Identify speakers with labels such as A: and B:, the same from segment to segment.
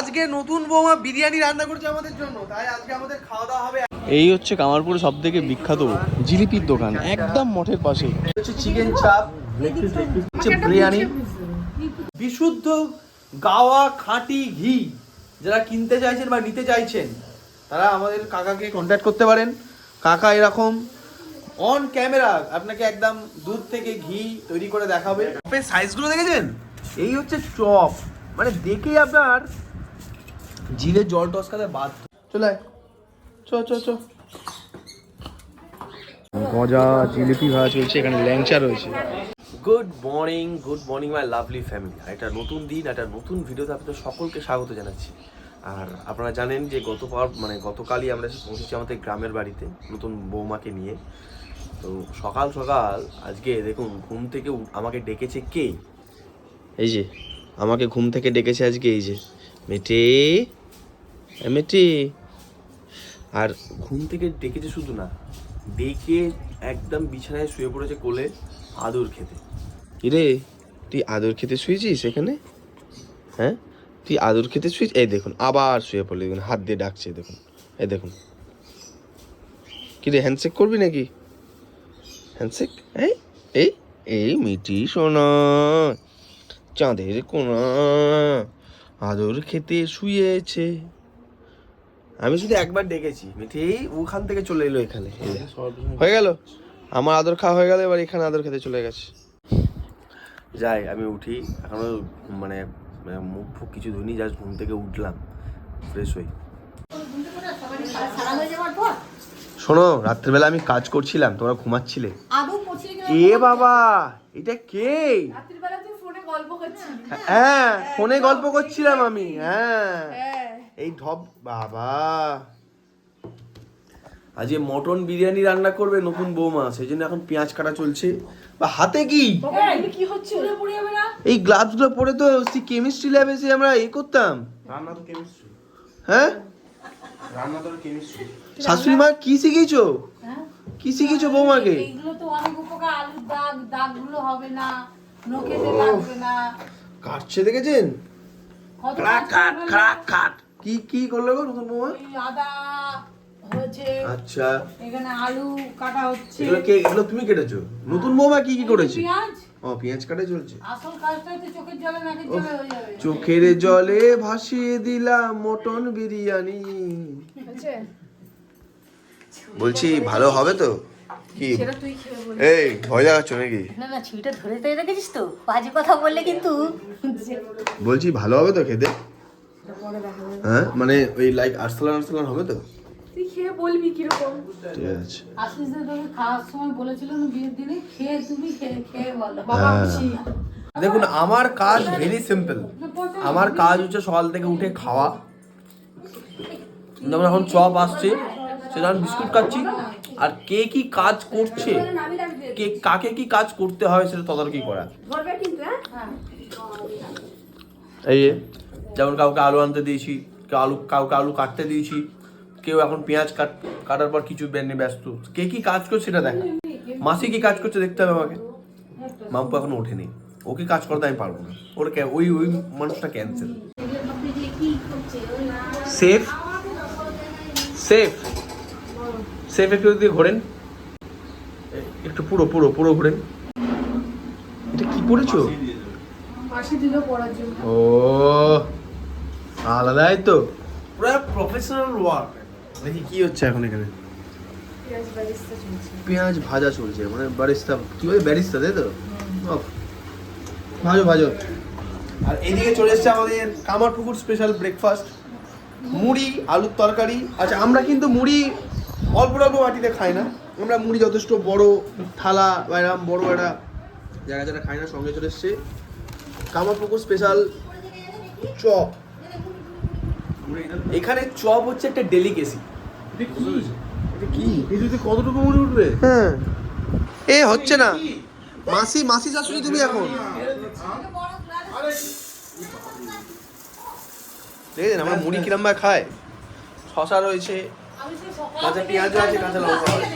A: আজকে নতুন বৌমা বিরিয়ানি রান্না করছে আমাদের জন্য তাই আজকে আমাদের খাওয়া দাওয়া হবে। এই হচ্ছে কামারপুরে সব থেকে বিখ্যাত জিলিপির দোকান একদম মঠের পাশে। হচ্ছে চিকেন চাপ হচ্ছে বিরিয়ানি। বিশুদ্ধ গাওয়া খাঁটি ঘি যারা কিনতে চাইছেন বা নিতে চাইছেন তারা আমাদের কাকাকে কন্ট্যাক্ট করতে পারেন। কাকা এরকম অন ক্যামেরা আপনাকে একদম দুধ থেকে ঘি তৈরি করে দেখাবে। সাইজগুলো দেখেছেন? এই হচ্ছে চপ মানে দেখেই আপনার জিলে জল টসকাতে বাদ চলে আয়। চ চ চ। গজা জিলিপি ভাজা চলছে এখানে ল্যাংচা রয়েছে। Good morning good morning my lovely family একটা নতুন দিন একটা নতুন ভিডিওতে আপনাদের সকলকে স্বাগত জানাচ্ছি। আর আপনারা জানেন যে গত মানে গতকালই আমরা এসে পৌঁছেছি আমাদের গ্রামের বাড়িতে নতুন বৌমাকে নিয়ে। তো সকাল সকাল আজকে দেখুন ঘুম থেকে আমাকে ডেকেছে কে? এই যে আমাকে ঘুম থেকে ডেকেছে আজকে এই যে মেটে এ মেটে আর ঘুম থেকে ডেকেছে শুধু না ডেকে একদম বিছানায় শুয়ে পড়েছে কোলে আদর খেতে। কিরে তুই আদর খেতে শুয়েছিস এখানে? হ্যাঁ? তুই আদর খেতে শুয়েছিস এই দেখুন আবার শুয়ে পড়লে দেখুন হাত দিয়ে ডাকছে দেখুন এই দেখুন। কিরে হ্যান্ডশেক করবি নাকি? হ্যান্ডশেক এই এই এই মিটি সোনা চাঁদের কোনা আদর খেতে শুয়েছে। আমি শুধু একবার ডেকেছি। মিঠি ওখান থেকে চলে এলো এখানে। হয়ে গেল? আমার আদর খাওয়া হয়ে গেল এবার এখানে আদর খেতে চলে গেছে। যাই আমি উঠি। এখনও মানে মানে মুখ ফুক কিছু ধুনি জাস্ট ঘুম থেকে উঠলাম। ফ্রেশ হই।
B: হয়ে
A: শোনো রাত্রেবেলা আমি কাজ করছিলাম তোমরা ঘুমাচ্ছিলে। এ বাবা এটা কে?
B: রাত্রিবেলা তুই ফোনে গল্প করছিলি
A: হ্যাঁ ফোনে গল্প করছিলাম আমি হ্যাঁ।
B: হ্যাঁ।
A: এই ঢপ বাবা। আজকে মটন বিরিয়ানি রান্না করবে নতুন বৌমা সেই জন্য এখন পেঁয়াজ কাটা চলছে। বা হাতে কি?
B: কি হচ্ছে?
A: এই গ্লাভসগুলো পরে তো কেমিস্ট্রি ল্যাবে এসে আমরা এ করতাম।
C: রান্না তো কেমিস্ট্রি
A: হ্যাঁ?
C: রান্না তো কেমিস্ট্রি
A: শাশুড়ি মা কি শিখেছো
B: হ্যাঁ?
A: কি শিখেছো বৌমাকে?
B: এইগুলো তো অনেক উপকার আলুর দাগ দাগগুলো হবে না নখেতে লাগবে না।
A: কাটছে দেখেছেন?
B: কত
A: খাট
B: কাজ
A: কি কি করল গো নতুন বৌমা?
B: আদা হয়েছে
A: আচ্ছা।
B: এখানে আলু কাটা হচ্ছে।
A: এগুলো কে এগুলো তুমি কেটেছো? নতুন বৌমা কি কি করেছে?
B: পেঁয়াজ।
A: ও পেঁয়াজ কাটা চলছে।
B: আসল কাজটা তো চোখের জলে নাকের জলে হয়ে যাবে।
A: চোখের জলে ভাসিয়ে দিলাম মটন বিরিয়ানি। বলছি? ভালো হবে তো? কি?
B: সেটা তুই খেয়ে বল
A: এই ভয় লাগাচ্ছ নাকি?
D: না না ছুরিটা ধরে তো রেখেছিস তো? বাজে কথা বললে কিন্তু
A: বলছি ভালো হবে তো খেতে? হ্যাঁ? মানে ওই লাইক আরসালান আরসালান হবে তো?
B: তুই খেয়ে বলবি কীরকম।
A: ঠিক আছে।
B: আশিস দা তোকে খাওয়ার সময় বলেছিল না বিয়ের দিনে খেয়ে তুমি খেয়ে খেয়ে বলো।
A: হ্যাঁ। দেখুন আমার কাজ ভেরি সিম্পল আমার কাজ হচ্ছে সকাল থেকে উঠে খাওয়া। যেমন এখন চপ আসছে সেটা বিস্কুট খাচ্ছি আর কে কি কাজ করছে কে কাকে কি কাজ করতে হয় সেটা তদারকি করা। এই যে, যেমন কাউকে আলু আনতে দিয়েছি কেউ আলু কাউকে আলু কাটতে দিয়েছি কেউ এখন পেঁয়াজ কাট কাটার পর কিছু বেনে ব্যস্ত। কে কি কাজ করছে সেটা দেখা। মাসি কি কাজ করছে দেখতে হবে আমাকে। মাম্পু এখন ওঠেনি। ওকে কাজ করতে আমি পারব না। ওর ওই ওই মানুষটা ক্যান্সেল সেফ সেফ সেফ একটু যদি ঘোরেন। একটু পুরো পুরো পুরো ঘোরেন। এটা কি পড়েছো? ও আলাদাই তো। পুরো প্রফেশনাল ওয়ার্ক দেখি কি হচ্ছে এখন এখানে।
B: পেঁয়াজ
A: ভাজা চলছে মানে বারিস্তা কি বলে ব্যারিস্তা তাই তো? ভাজো ভাজো। আর এদিকে চলে এসছে আমাদের কামারপুকুর স্পেশাল ব্রেকফাস্ট মুড়ি আলুর তরকারি। আচ্ছা আমরা কিন্তু মুড়ি অল্প অল্প বাটিতে খাই না। আমরা মুড়ি যথেষ্ট বড় থালা বা এরকম বড় একটা জায়গা জায়গা খাই না সঙ্গে চলে এসছে কামারপুকুর স্পেশাল চপ। এখানে চপ হচ্ছে একটা ডেলিকেসি কি?
C: কিছুতে কতটুকু মুড়ি উঠবে?
A: হ্যাঁ। এ হচ্ছে না। মাসি মাসি শাশুড়ি তুমি এখন। দেখেছেন আমরা মুড়ি কিরম ভাবে খাই শশা রয়েছে কাঁচা
B: থেকে
A: পেঁয়াজও আছে কাঁচা লঙ্কা আছে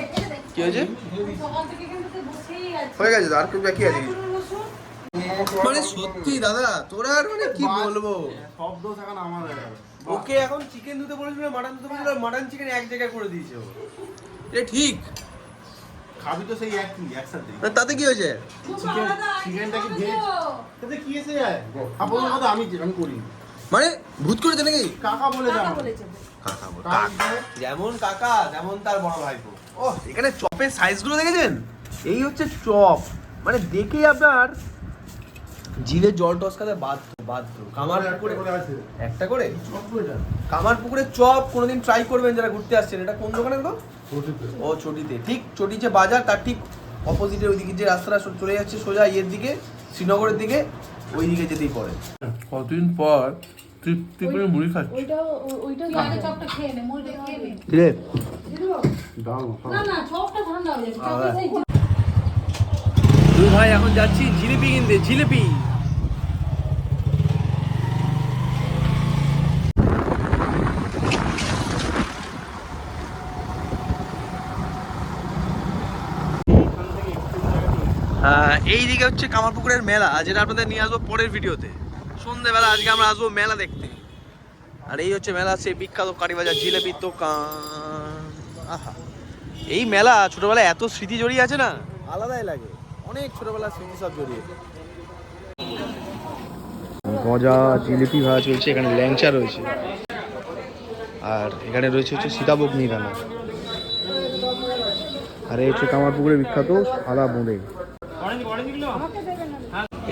A: কি হয়েছে? হয়ে গেছে আর কি বাকি আছে? মানে সত্যি দাদা তোরা আর মানে কি বলব?
C: সব দোষ এখন আমাদের
A: ওকে এখন চিকেন ধুতে বলেছিল মাটন ধুতে বলেছিল মাটন চিকেন এক জায়গায় করে দিয়েছে ও। এটা ঠিক।
C: খাবি তো সেই একই একসাথে।
A: তাতে কি হয়েছে?
C: চিকেন চিকেনটাকে ভেজ? তাতে কি এসে যায়? আপন কথা আমি আমি করি।
A: মানে ভূত করেছে নাকি?
C: কাকা বলে দাও
A: কাকা বল। যেমন কাকা তেমন তার বড় ভাইপো। ও এখানে চপের সাইজগুলো দেখেছেন? এই হচ্ছে চপ। মানে দেখেই আপনার জিভে জল টসকাতে বাধ্য বাধ্য কামার পুকুরে
C: করে
A: একটা করে? কামার পুকুরে চপ কোনোদিন ট্রাই করবেন যারা ঘুরতে আসছেন। এটা কোন দোকানে গো? ও চটিতে। ঠিক চটি যে বাজার তার ঠিক অপোজিটে ওইদিকে যে রাস্তাটা চলে যাচ্ছে সোজা ইয়ের দিকে শ্রীনগরের দিকে ওই দিকে যেতেই পড়ে। কতদিন পর তৃপ্তি করে মুড়ি খাচ্ছি?
B: ওইটাও ওইটা চপটা খেয়ে নে মুড়িটা খেয়ে নে।
A: রে
B: না না চপটা ঠান্ডা হয়ে যাবে
A: দুই ভাই এখন যাচ্ছি জিলিপি কিনতে জিলিপি। এই দিকে হচ্ছে কামারপুকুরের মেলা যেটা আপনাদের নিয়ে আসব পরের ভিডিওতে। সন্ধেবেলা আজকে আমরা আসব মেলা দেখতে। আর এই হচ্ছে মেলা সেই বিখ্যাত কালীবাজার জিলেপির দোকান। আহা এই মেলা ছোটবেলায় এত স্মৃতি জড়িয়ে আছে না? আলাদাই লাগে। অনেক ছোটবেলার স্মৃতি সব জড়িয়ে গজা জিলিপি ভাজা চলছে এখানে ল্যাংচা রয়েছে। আর এখানে রয়েছে হচ্ছে সীতাভোগ নিরানা আর এই হচ্ছে কামারপুকুরের বিখ্যাত সাদা বোঁদে।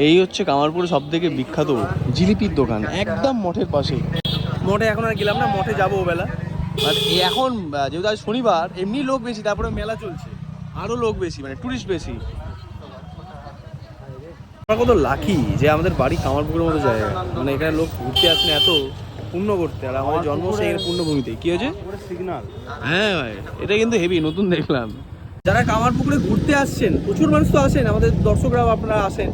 A: এই হচ্ছে কামারপুরে সব থেকে বিখ্যাত জিলিপির দোকান একদম মঠের পাশে মঠে এখন আর গেলাম না মঠে যাব বেলা আর এখন যেহেতু আজ শনিবার এমনি লোক বেশি তারপরে মেলা চলছে। আরও লোক বেশি মানে টুরিস্ট বেশি। আমরা কত লাকি যে আমাদের বাড়ি কামারপুকুরের মতো জায়গা। মানে এখানে লোক ঘুরতে আসেন এত পুণ্য করতে। আর আমাদের জন্ম সেই পুণ্যভূমিতে কি হয়েছে?
C: সিগনাল
A: হ্যাঁ ভাই এটা কিন্তু হেভি নতুন দেখলাম। যারা কামারপুকুরে ঘুরতে আসছেন প্রচুর মানুষ তো আসেন আমাদের দর্শকরাও আপনারা আসেন।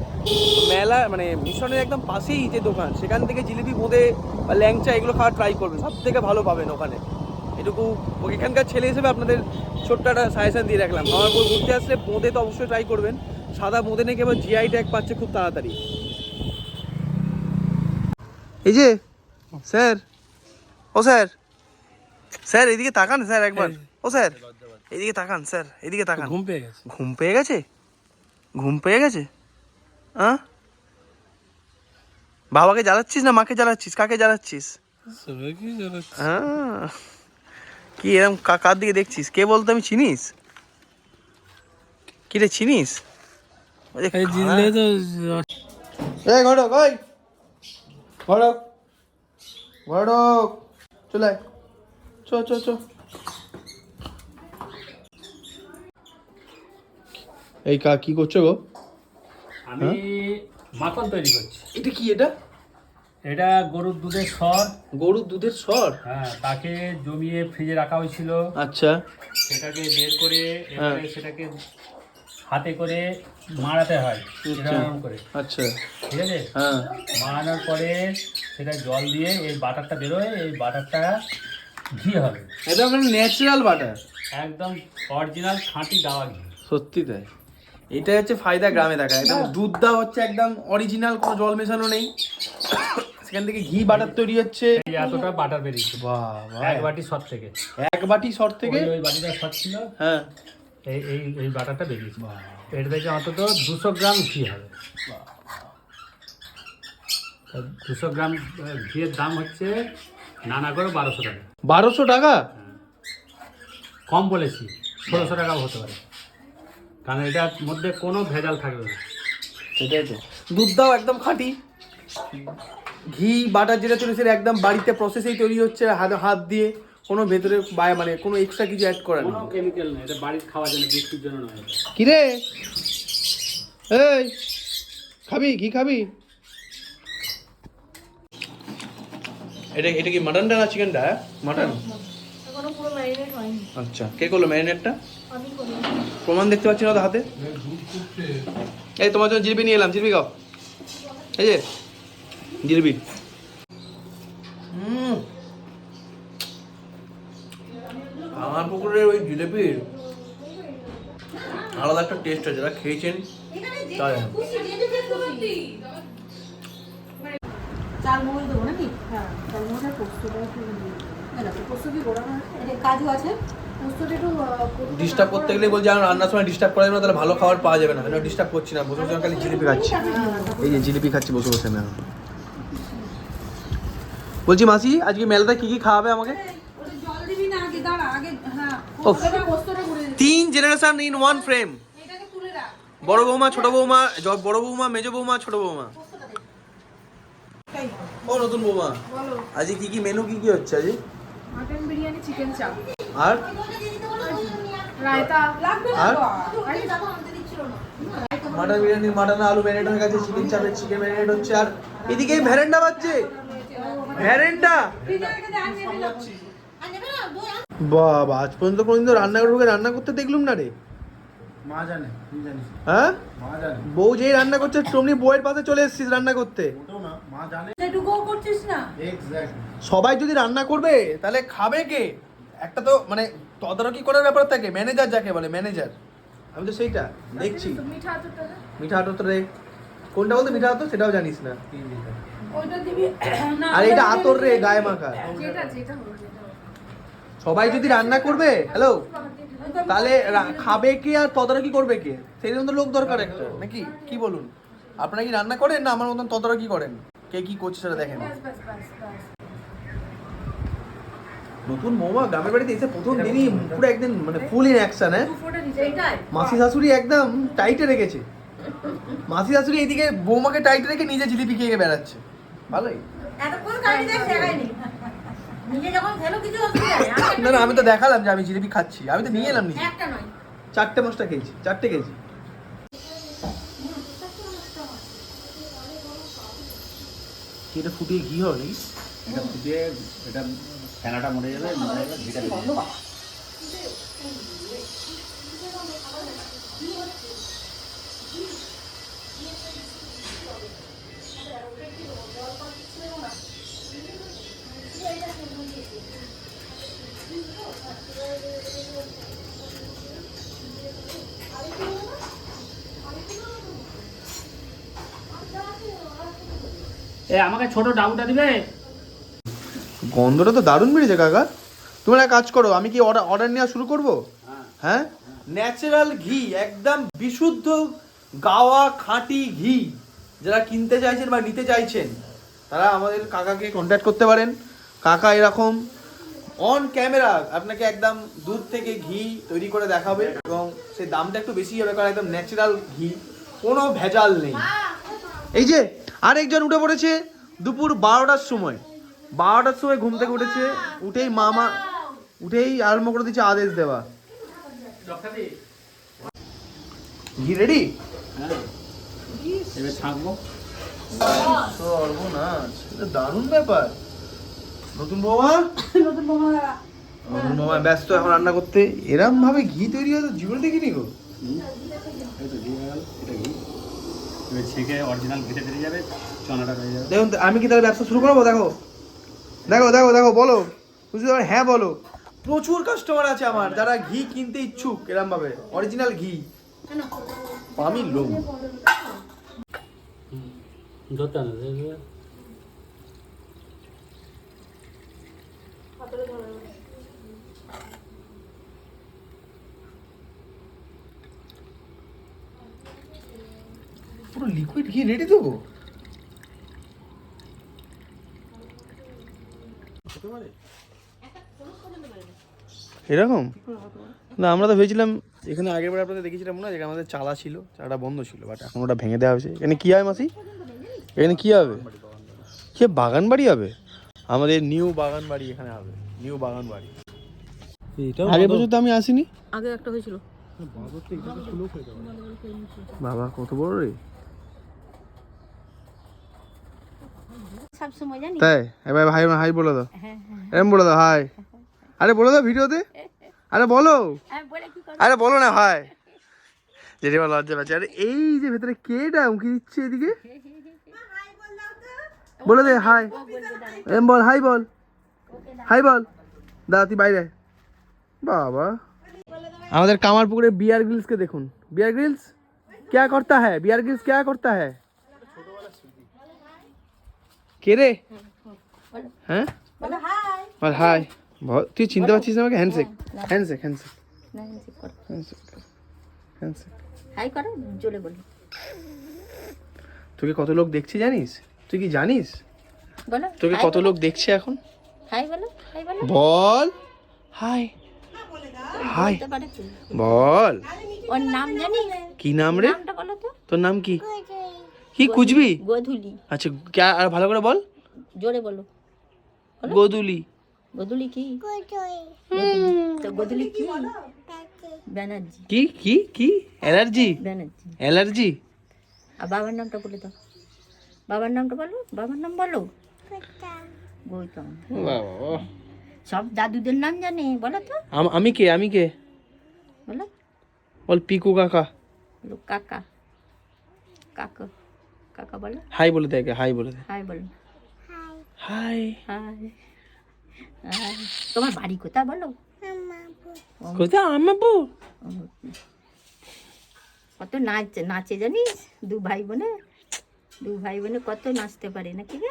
A: মেলা মানে মিশনের একদম পাশেই যে দোকান সেখান থেকে জিলিপি বোঁদে বা ল্যাংচা এগুলো খাওয়া ট্রাই করবেন। সব থেকে ভালো পাবেন ওখানে। এটুকু এখানকার ছেলে হিসেবে আপনাদের ছোট্ট একটা সাজেশন দিয়ে রাখলাম। কামারপুর ঘুরতে আসলে বোঁদে তো অবশ্যই ট্রাই করবেন। সাদা বোঁদে নাকি এবার জিআই ট্যাগ পাচ্ছে খুব তাড়াতাড়ি। এই যে স্যার। ও স্যার। স্যার এদিকে তাকান স্যার একবার। ও স্যার। এদিকে তাকান স্যার। এদিকে তাকান।
E: ঘুম পেয়ে গেছে।
A: ঘুম পেয়ে গেছে? ঘুম পেয়ে গেছে? হ্যাঁ বাবাকে জ্বালাচ্ছিস না মাকে জ্বালাচ্ছিস? কাকে জ্বালাচ্ছিস? হ্যাঁ কি এরকম কা- কার দিকে দেখছিস? কে বলতো আমি চিনিস? কি রে চিনিস?
E: এই জিতলে তো
A: এই ঘটক ওই। ঘটক। ঘটক। চলে। চ চ চ। এই কা কি করছ গো?
E: আমি মাখন তৈরি করছি।
A: এটা কি এটা?
E: এটা গরুর দুধের সর।
A: গরুর দুধের সর?
E: হ্যাঁ তাকে জমিয়ে ফ্রিজে রাখা হয়েছিল।
A: আচ্ছা।
E: সেটাকে বের করে এবারে সেটাকে হাতে করে মাড়াতে হয় এরকম করে।
A: আচ্ছা।
E: ঠিক আছে?
A: হ্যাঁ।
E: মাড়ানোর পরে সেটা জল দিয়ে এই বাটারটা বেরোয় এই বাটারটা ঘি হবে।
A: এটা মানে ন্যাচারাল বাটার
E: একদম অরিজিনাল খাঁটি গাওয়া ঘি।
A: সত্যি তাই। এটা হচ্ছে ফায়দা গ্রামে দেখা। একদম দুধটা হচ্ছে একদম অরিজিনাল কোনো জল মেশানো নেই। সেখান থেকে ঘি বাটার তৈরি হচ্ছে।
E: এতটা বাটার বেরিয়েছে।
A: বাহ
E: এক বাটি সর থেকে।
A: এক বাটি সর থেকে?
E: ওই- ওই বাটিটা সর ছিল।
A: হ্যাঁ।
E: এই এই এই বাটারটা বেরিয়েছে এটা থেকে অন্তত দুশো গ্রাম ঘি হবে। দুশো গ্রাম ঘিয়ের দাম হচ্ছে নানা করে বারোশো টাকা।
A: বারোশো টাকা?
E: কম বলেছি ষোলোশো টাকাও হতে পারে। কারণ এটার মধ্যে কোনো ভেজাল থাকবে না।
A: সেটাই তো। দুধটাও একদম খাঁটি। ঘি বাটার যেটা চলে সেটা একদম বাড়িতে প্রসেসেই তৈরি হচ্ছে হাতে হাত দিয়ে। কোনো ভেতরে বা- মানে কোনো এক্সট্রা কিছু অ্যাড করা নেই।
E: কোনো কেমিক্যাল নেই এটা বাড়ির খাওয়ার জন্য বৃষ্টির জন্য নয় এটা।
A: কিরে? এই খাবি কি খাবি? এটা এটা কি মাটনটা না চিকেনটা মাটন
F: এখনও পুরো ম্যারিনেট হয়নি।
A: আচ্ছা কে করল ম্যারিনেটটা প্রমাণ দেখতে পাচ্ছি না তো হাতে? এই তোমার জন্য জিলিপি নিয়ে এলাম জিলিপি খাও। এই যে জিলিপি। আমার পুকুরের ওই জিলিপির আলাদা একটা টেস্ট আছে যারা খেয়েছেন তাই
D: চাল দেবো নাকি?
F: হ্যাঁ পোস্তটা একটু পোস্ত কি গোড়া
D: কাজু আছে।
A: ডিস্টার্ব করতে গেলে বলছি আমার রান্নার সময় ডিস্টার্ব করা যাবে না তাহলে ভালো খাবার পাওয়া যাবে না। আমি ডিস্টার্ব করছি না বসে বসে খালি জিলিপি খাচ্ছি। এই যে জিলিপি খাচ্ছি বসে বসে না বলছি মাসি আজকে মেলাতে কি কি খাওয়াবে আমাকে? তিন জেনারেশন ইন ওয়ান ফ্রেম
B: এটাকে তুলে রাখ।
A: বড় বৌমা ছোট বৌমা বড় বৌমা মেজ বৌমা ছোট বৌমা। ও নতুন বৌমা।
F: বলো।
A: আজকে কি কি মেনু কি কি হচ্ছে আজকে
F: মাটন বিরিয়ানি চিকেন চাপ
A: আর?
F: রায়তা।
B: লাগবে না
A: আর? মাটন বিরিয়ানি মাটন আলু ম্যারিনেট হয়ে গেছে চিকেন চাপের চিকেন ম্যারিনেট হচ্ছে। আর এদিকে ভ্যারেন্ডা বাজছে। ভ্যারেন্ডা
B: ফ্রিজে রেখে দে আর নেবে না
A: বাবা আজ পর্যন্ত কোনদিন রান্নাঘর ঢুকে রান্না করতে দেখলুম না রে।
C: মা জানে তুই জানিস।
A: হ্যাঁ?
C: মা জানে।
A: বউ যেই রান্না করছে তোমনি বউয়ের পাশে চলে এসেছিস রান্না করতে।
C: না মা জানে।
B: করছিস না?
A: সবাই যদি রান্না করবে তাহলে খাবে কে? একটা তো মানে তদারকি করার ব্যাপার থাকে ম্যানেজার যাকে বলে ম্যানেজার আমি তো সেইটা দেখছি।
F: মিঠা দে।
A: মিঠা আটর রে কোনটা বলতে মিঠা আতর? সেটাও জানিস না। আর এটা আতর রে গায়ে মাখা।
F: যেটা যেটা।
A: সবাই যদি রান্না করবে হ্যালো তাহলে খাবে কে আর তদারকি করবে কে? সেই জন্য তো লোক দরকার একটা নাকি? কি বলুন? আপনারা কি রান্না করেন না আমার মতন তদারকি করেন? কে কি করছে সেটা দেখেন। নতুন মৌমা গ্রামের বাড়িতে এসে প্রথম দিনই পুরো একদিন মানে ফুল ইন অ্যাকশন হ্যাঁ? মাসি শাশুড়ি একদম টাইটে রেখেছে। মাসি শাশুড়ি এদিকে বৌমাকে টাইটে রেখে নিজে জিলিপি খেয়ে বেড়াচ্ছে। ভালোই।
D: এতক্ষণ দেখ দেখায়নি।
A: না না আমি তো দেখালাম যে আমি জিলিপি খাচ্ছি। আমি তো নিয়ে এলাম নিজে। চারটে পাঁচটা খেয়েছি চারটে খেয়েছি। এটা ফুটিয়ে ঘি হবে নাকি?
E: এটা ফুটিয়ে এটা ফেনাটা মরে যাবে মরে যাবে ঘিটা এ আমাকে ছোট ডাউটা দিবে?
A: গন্ধটা তো দারুণ বেরিয়েছে কাকা। তোমরা এক কাজ করো আমি কি অর্ডার অর্ডার নেওয়া শুরু করব? হ্যাঁ। ন্যাচারাল ঘি একদম বিশুদ্ধ গাওয়া খাঁটি ঘি যারা কিনতে চাইছেন বা নিতে চাইছেন তারা আমাদের কাকাকে কন্ট্যাক্ট করতে পারেন। কাকা এরকম অন ক্যামেরা আপনাকে একদম দুধ থেকে ঘি তৈরি করে দেখাবে এবং সেই দামটা একটু বেশি হবে কারণ একদম ন্যাচারাল ঘি কোনো ভেজাল নেই। এই যে আরেকজন উঠে পড়েছে দুপুর বারোটার সময়। বারোটার সময় ঘুম থেকে উঠেছে উঠেই মামা উঠেই আরম্ভ করে দিচ্ছে আদেশ দেওয়া। ঘি রেডি
E: হ্যাঁ।
A: এটা দারুণ ব্যাপার। নতুন বৌমা?
B: নতুন বোমা।
A: নতুন বৌমা ব্যস্ত এখন রান্না করতে। এরম ভাবে ঘি তৈরি হয় তো জীবনে দেখিনি গো।
E: হুম। এই তো ঘি গেল এটা ঘি। এবার ছেঁকে অরিজিনাল ঘিতে বেরিয়ে যাবে চনাটা বেরিয়ে যাবে।
A: দেখুন আমি কি তাহলে ব্যবসা শুরু করব? দেখো। দেখো দেখো দেখো বলো। বুঝতে পারো হ্যাঁ বলো। প্রচুর কাস্টমার আছে আমার যারা ঘি কিনতে ইচ্ছুক এরম ভাবে অরিজিনাল ঘি। আমি লোক
E: ধরতে হবে না, দেখবে।
A: পুরো লিকুইড ঘি রেডি দেবো? এরকম? না আমরা তো ভেবেছিলাম এখানে আগের বার আপনাদের দেখেছিলাম না যেখানে আমাদের চালা ছিল চালাটা বন্ধ ছিল বাট এখন ওটা ভেঙে দেওয়া হয়েছে। এখানে কী হয় মাসি? এখানে কী হবে? কি বাগান বাড়ি হবে? আমাদের নিউ বাগান বাড়ি এখানে হবে নিউ বাগান বাড়ি। আগে বছর তো আমি আসিনি।
D: আগে একটা হয়েছিল।
A: বাবা কত বড় রে?
D: সব সময় জানি
A: তাই এবার ভাই হাই বলে দাও এরম বলে দাও হাই আরে বলে দাও ভিডিওতে আরে বলো
D: আমি বলে কি করব
A: আরে বলো না ভাই জেঠিমা লজ্জা পাচ্ছে আরে এই যে ভেতরে কেটা উঁকি দিচ্ছে এদিকে বলে দে হাই এম বল হাই বল হাই বল দাদা তুই বাইরে আয়। বাবা আমাদের কামারপুকুরে বিয়ার গ্রিলসকে দেখুন বিয়ার গ্রিলস क्या करता है बियर ग्रिल्स क्या करता है কে রে? হ্যাঁ?
D: বলো হাই
A: বল হাই তুই চিনতে পারছিস না আমাকে?
D: Handshake.
A: Handshake handshake
D: handshake hi করো জোরে বলো
A: তোকে কত লোক দেখছে জানিস? তুই কি জানিস?
D: বলো
A: তোকে কত লোক দেখছে এখন?
D: হাই বলো। হাই বলো
A: বল। High high? বল
D: ওর নাম জানি
A: কি নাম রে?
D: নামটা বলো তো।
A: তোর নাম কি? কি কুচবি
D: গোধুলি
A: আচ্ছা কে আর ভালো করে বল।
D: জোরে বলো।
A: গোদুলি
D: গোধুলি। কি? গোধুলি। তো গোধুলি কি? ব্যানার্জি।
A: কি কি কি? অ্যালার্জি
D: ব্যানার্জি।
A: অ্যালার্জি
D: আর বাবার নামটা বলে দাও। বাবার নামটা বলো বাবার নাম বলো। গৌতম। সব দাদুদের নাম জানে বলো তো।
A: আমি কে আমি কে?
D: বলো।
A: বল পিকু কাকা।
D: বলো কাকা। কাকা। কাকা বলো?
A: হাই বলে দে হাই বলে দে।
D: হাই বলো।
A: হাই।
D: হাই। হাই। তোমার বাড়ি কোথায় বলো?
A: কোথায়? আমাবু।
D: কত নাচ নাচে জানিস? দু ভাই বোনে? দু ভাই বোনে কত নাচতে পারে নাকি রে?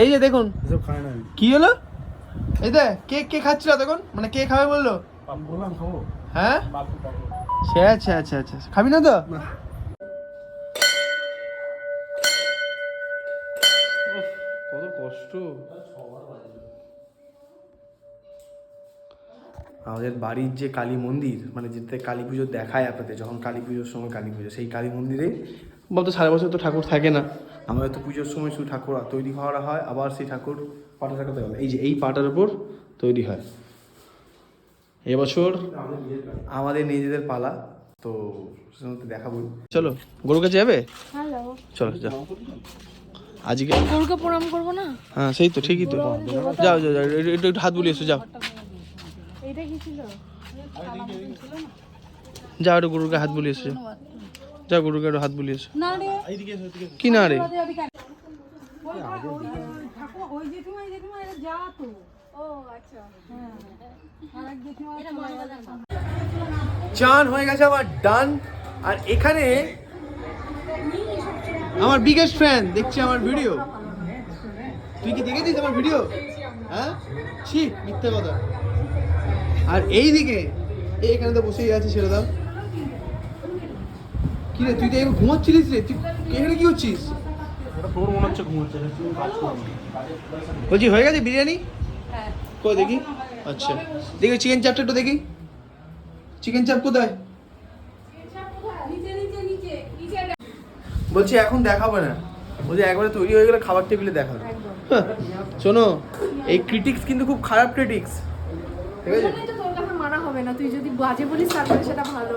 A: এই যে দেখুন
C: এসব খায় না।
A: কি হলো? এই দে কে কে খাচ্ছিল দেখুন? মানে কে খাবে বলল?
C: আমি বললাম খাব।
A: হ্যাঁ? সে আচ্ছা আচ্ছা আচ্ছা খাবি না তো? আমাদের বাড়ির যে কালী মন্দির মানে যেতে কালী পুজো দেখায় আপনাদের যখন কালী পুজোর সময় কালী পুজো সেই কালী মন্দিরে বলতো সারা বছর তো ঠাকুর থাকে না। আমাদের তো পুজোর সময় শুধু ঠাকুর তৈরি করা হয় আবার সেই ঠাকুর পাটা হবে। এই যে এই পাটার উপর তৈরি হয়। এবছর? আমাদের নিজেদের পালা তো দেখাবো চলো গরু কাছে যাবে? চলো যাও। আজকে
F: গরুকে প্রণাম করব না?
A: হ্যাঁ সেই তো ঠিকই তো। যাও যাও যাও একটু হাত বুলিয়ে এসো যাও।
F: এটা কি ছিল?
A: যাও একটু গরুকে হাত বুলিয়ে এসো যাও। যাও গরুকে হাত বুলিয়ে এসো কি না রে?
B: যা
F: আচ্ছা।
B: জেঠিমা
A: চান হয়ে গেছে আমার ডান। আর এখানে আমার বিগেস্ট ফ্যান দেখছে আমার ভিডিও তুই কি দেখেছিস আমার ভিডিও হ্যাঁ? ছি মিথ্যে কথা। আর এই দিকে এই এখানে তো বসেই আছে ছেড়ে দাও। কি রে তুই তো এবার ঘুমাচ্ছিলিস রে? তুই এখানে কি করছিস?
C: তোর মনে হচ্ছে ঘুমোচ্ছে
A: বলছি হয়ে গেছে বিরিয়ানি? কই দেখি? আচ্ছা। দেখি চিকেন চাপটা একটু দেখি। চিকেন চাপ কোথায়? বলছি এখন দেখাবো না। বলছি একবারে তৈরি হয়ে গেলে খাবার টেবিলে দেখাবো। হ্যাঁ, শোনো এই ক্রিটিক্স কিন্তু খুব খারাপ ক্রিটিক্স ঠিক আছে?
F: হবে না তুই যদি বাজে বলিস তাহলে সেটা ভালো।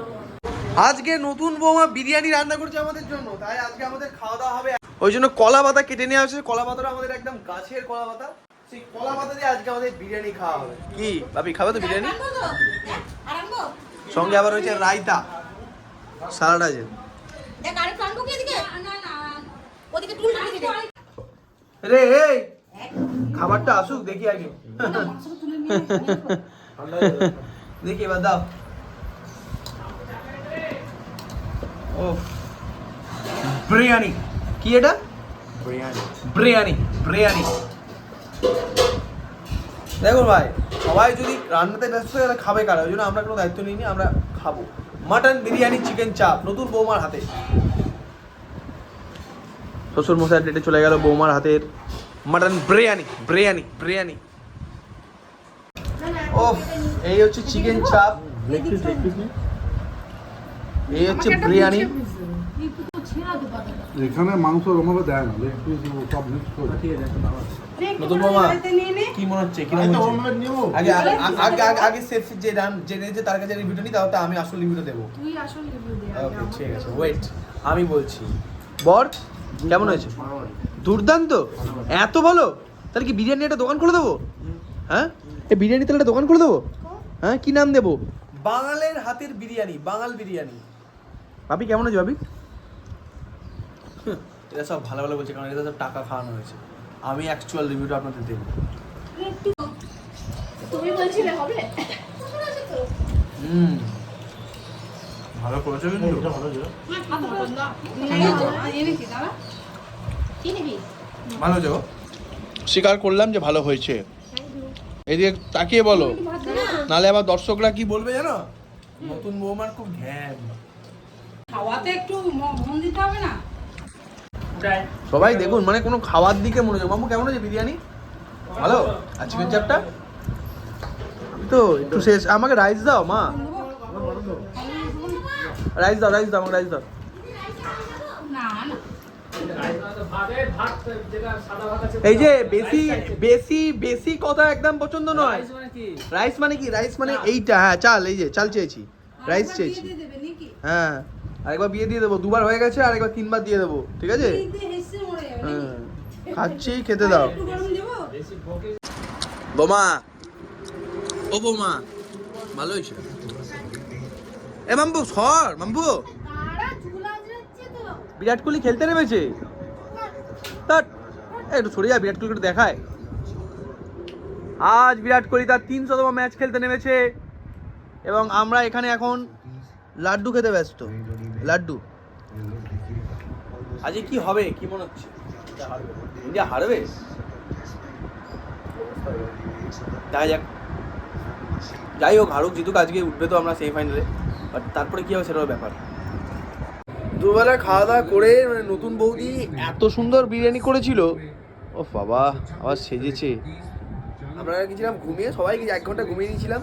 A: আজকে নতুন বৌমা বিরিয়ানি রান্না করছে আমাদের জন্য তাই আজকে আমাদের খাওয়া দাওয়া হবে। ওই জন্য কলা পাতা কেটে নিয়ে আসছে কলা পাতাটা আমাদের একদম গাছের কলা পাতা। সেই কলা পাতা দিয়ে আজকে আমাদের বিরিয়ানি খাওয়া হবে। কি ভাবি খাবে তো বিরিয়ানি? সঙ্গে আবার রয়েছে রায়তা। সালাড আছে
D: দেখ আরেকটু আনব কি এদিকে না না ওদিকে টুল রেখে দে
A: রে এই খাবারটা আসুক দেখি আগে। দেখি এবার দাও ও বিরিয়ানি কি এটা
C: বিরিয়ানি
A: বিরিয়ানি বিরিয়ানি দেখুন ভাই সবাই যদি রান্নাতে ব্যস্ত থাকে তাহলে খাবে কারা? ওই জন্য আমরা কোনো দায়িত্ব নিইনি আমরা খাব। মাটন বিরিয়ানি চিকেন চাপ নতুন বৌমার হাতে। শ্বশুর মশাই ডেটে চলে গেল বৌমার হাতের মাটন বিরিয়ানি বিরিয়ানি বিরিয়ানি ও এই হচ্ছে চিকেন চাপ। এই হচ্ছে বিরিয়ানি।
C: এখানে মাংস ওভাবে দেয় না লেগ পিস সব মিক্স করে।
A: নতুন বৌমা কি মনে হচ্ছে কি মনে হচ্ছে? আগে আগে আগে আগে আগে। সেফ যে রান জেনে যে তার কাছে রিভিউটা নিই তাহলে আমি আসল রিভিউটা দেবো।
F: তুই আসল রিভিউ দে
A: ওকে ঠিক আছে ওয়েট আমি বলছি। বর কেমন হয়েছে? দুর্দান্ত? এত ভালো? তাহলে কি বিরিয়ানি একটা দোকান খুলে দেবো? হ্যাঁ? এই বিরিয়ানি তাহলে একটা দোকান খুলে দেবো? হ্যাঁ কি নাম দেবো? বাঙালের হাতের বিরিয়ানি বাঙাল বিরিয়ানি। ভাবি কেমন আছে ভাবি? এটা সব ভালো ভালো বলছে কারণ এটা সব টাকা খাওয়ানো হয়েছে। আমি অ্যাকচুয়াল রিভিউটা আপনাদের দেবো।
F: তুমি বলছিলে হবে?
A: হুম। ভালো করেছ কিন্তু।
B: এনেছি দাদা
D: কি নিবি?
A: ভালো হয়েছে স্বীকার করলাম যে ভালো হয়েছে। এদিকে তাকিয়ে বলো। নালে আবার দর্শকরা কি বলবে জানো? নতুন বৌমার খুব ঘ্যান।
B: খাওয়াতে একটু মন দিতে হবে না?
A: সবাই দেখুন মানে কোনো খাওয়ার দিকে মনোযোগ। মামু কেমন আছে বিরিয়ানি? ভালো? আর চিকেন চাপটা তো একটু শেষ। আমাকে রাইস দাও মা। রাইস দাও রাইস দাও আমাকে রাইস দাও।
B: না না।
A: এই যে বেশি বেশি বেশি কথা একদম পছন্দ নয়। রাইস মানে কি? রাইস মানে এইটা হ্যাঁ চাল এই যে চাল চেয়েছি। রাইস চেয়েছি।
B: দিয়ে দেবে নাকি?
A: হ্যাঁ আরেকবার বিয়ে দিয়ে দেবো দুবার হয়ে গেছে আরেকবার তিনবার দিয়ে দেবো ঠিক আছে? হ্যাঁ খাচ্ছি খেতে দাও। বোমা ও বোমা ভালো হয়েছে। এ মাম্বু সর মাম্বু। বিরাট কোহলি খেলতে নেমেছে। তার একটু সরে যা, বিরাট কোহলি একটু দেখায়। আজ বিরাট কোহলি তার তিনশোতম ম্যাচ খেলতে নেমেছে। এবং আমরা এখানে এখন লাড্ডু খেতে ব্যস্ত। লাড্ডু। আজকে কি হবে? কি মনে হচ্ছে? ইন্ডিয়া হারবে? দেখা যাক। যাই হোক, হারুক, জিতুক, আজকে উঠবে তো আমরা সেমিফাইনালে বাট তারপরে কি হবে সেটাও ব্যাপার। দুবেলা খাওয়া দাওয়া করে মানে নতুন বৌদি এত সুন্দর বিরিয়ানি করেছিল। ও বাবা, আবার সেজেছে। আমরা গেছিলাম ঘুমিয়ে সবাই এক ঘণ্টা ঘুমিয়ে নিয়েছিলাম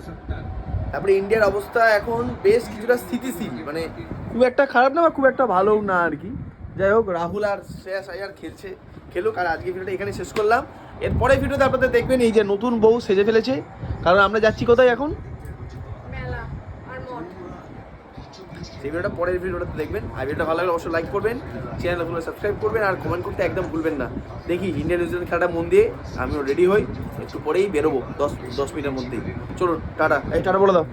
A: তারপরে ইন্ডিয়ার অবস্থা এখন বেশ কিছুটা স্থিতিশীল মানে খুব একটা খারাপ না বা খুব একটা ভালোও না আর কি। যাই হোক, রাহুল আর শ্রেয়াস আয়ার খেলছে, খেলুক, আর আজকে ভিডিওটা এখানে শেষ করলাম। এরপরে ভিডিওতে আপনাদের দেখবেন এই যে নতুন বউ সেজে ফেলেছে। কারণ আমরা যাচ্ছি কোথায় এখন
F: মেলা আর মঠ
A: সেই ভিডিওটা পরের ভিডিওটাতে দেখবেন আর ভিডিওটা ভালো লাগলে অবশ্যই লাইক করবেন চ্যানেলগুলো সাবস্ক্রাইব করবেন আর কমেন্ট করতে একদম ভুলবেন না দেখি ইন্ডিয়ান নিউজিল্যান্ড খেলাটা মন দিয়ে আমিও রেডি হই একটু পরেই বেরোবো দশ দশ মিনিটের মধ্যেই চলুন টাটা এই টাটা বলে দাও